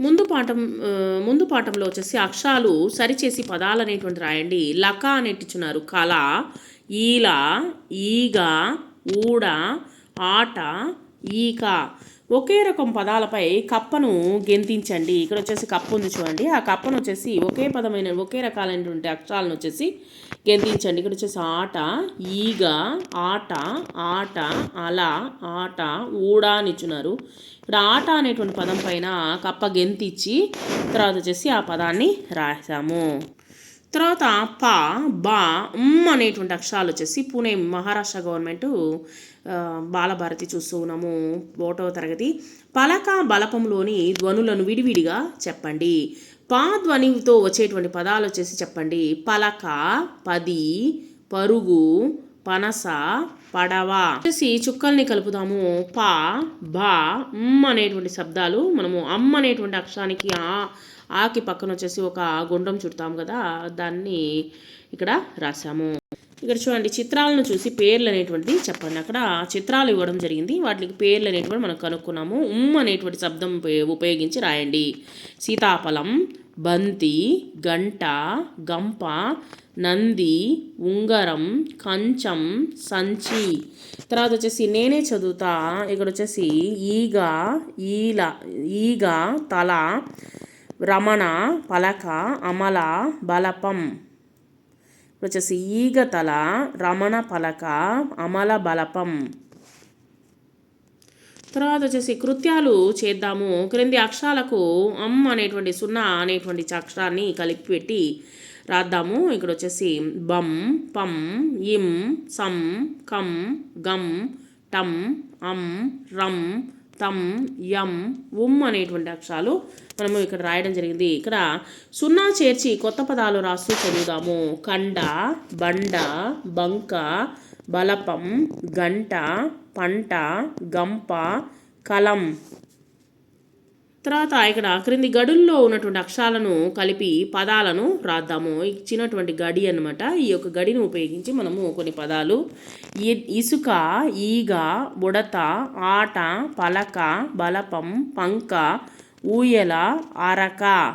ముందు పాఠం ముందు పాఠంలో వచ్చేసి అక్షరాలు సరిచేసి పదాలు అనేటువంటి రాయండి. లక అనేటిచ్చున్నారు కళ ఈల ఈగ ఊడ ఆట ఈక. ఒకే రకం పదాలపై కప్పను గెంతించండి. ఇక్కడ వచ్చేసి కప్ప ఉంది చూడండి. ఆ కప్పను వచ్చేసి ఒకే పదమైన ఒకే రకాలైనటువంటి అక్షరాలను వచ్చేసి గెంతించండి. ఇక్కడ వచ్చేసి ఆట ఈగ ఆట ఆట అల ఆట ఊడా అని ఇచ్చున్నారు. ఇక్కడ ఆట అనేటువంటి పదం పైన కప్ప గెంతిచ్చి తర్వాత వచ్చేసి ఆ పదాన్ని రాసాము. తర్వాత ప బా ఉమ్ అనేటువంటి అక్షరాలు వచ్చేసి పూణే మహారాష్ట్ర గవర్నమెంట్ బాలభారతి చూస్తూ ఉన్నాము. ఒకటవ తరగతి పలక బలపంలోని ధ్వనులను విడివిడిగా చెప్పండి. పా ధ్వనితో వచ్చేటువంటి పదాలు వచ్చేసి చెప్పండి. పలక పది పరుగు పనస పడవ. వచ్చేసి చుక్కల్ని కలుపుదాము. పా బా అమ్మ అనేటువంటి శబ్దాలు మనము అమ్ అనేటువంటి అక్షరానికి ఆ ఆకి పక్కన వచ్చేసి ఒక గుండ్రం చుడతాము కదా దాన్ని ఇక్కడ రాసాము ఇక్కడ చూడండి చిత్రాలను చూసి పేర్లు అనేటువంటిది చెప్పండి. అక్కడ చిత్రాలు ఇవ్వడం జరిగింది. వాటికి పేర్లు అనేటువంటి మనం కనుక్కున్నాము. ఉమ్ అనేటువంటి శబ్దం ఉపయోగించి రాయండి. సీతాఫలం బంతి గంట గంప నంది ఉంగరం కంచం సంచి. తర్వాత వచ్చేసి నేనే చదువుతా. ఇక్కడ వచ్చేసి ఈగ ఈల ఈగ తల రమణ పలక అమల బలపం. వచ్చేసి ఈగతల రమణ పలక అమల బలపం. తర్వాత వచ్చేసి కృత్యాలు చేద్దాము. క్రింది అక్షరాలకు అమ్ అనేటువంటి సున్నా అనేటువంటి అక్షరాన్ని కలిపి పెట్టి రాద్దాము. ఇక్కడ వచ్చేసి బం పం ఇం సం కం గం టం అం రం తం యం ఉమ్ అనేటువంటి అక్షరాలు మనము ఇక్కడ రాయడం జరిగింది. ఇక్కడ సున్నా చేర్చి కొత్త పదాలు రాస్తూ చదువుదాము. కండ బండ బంక బలపం గంట పంట గంప కలం తర్వాత ఇక్కడ క్రింది గడుల్లో ఉన్నటువంటి అక్షరాలను కలిపి పదాలను రాద్దాము. ఇచ్చినటువంటి గడి అన్నమాట. ఈ యొక్క గడిని ఉపయోగించి మనము కొన్ని పదాలు. ఇ- ఇసుక ఈగ బుడత ఆట పలక బలపం పంక ఊయల అరక.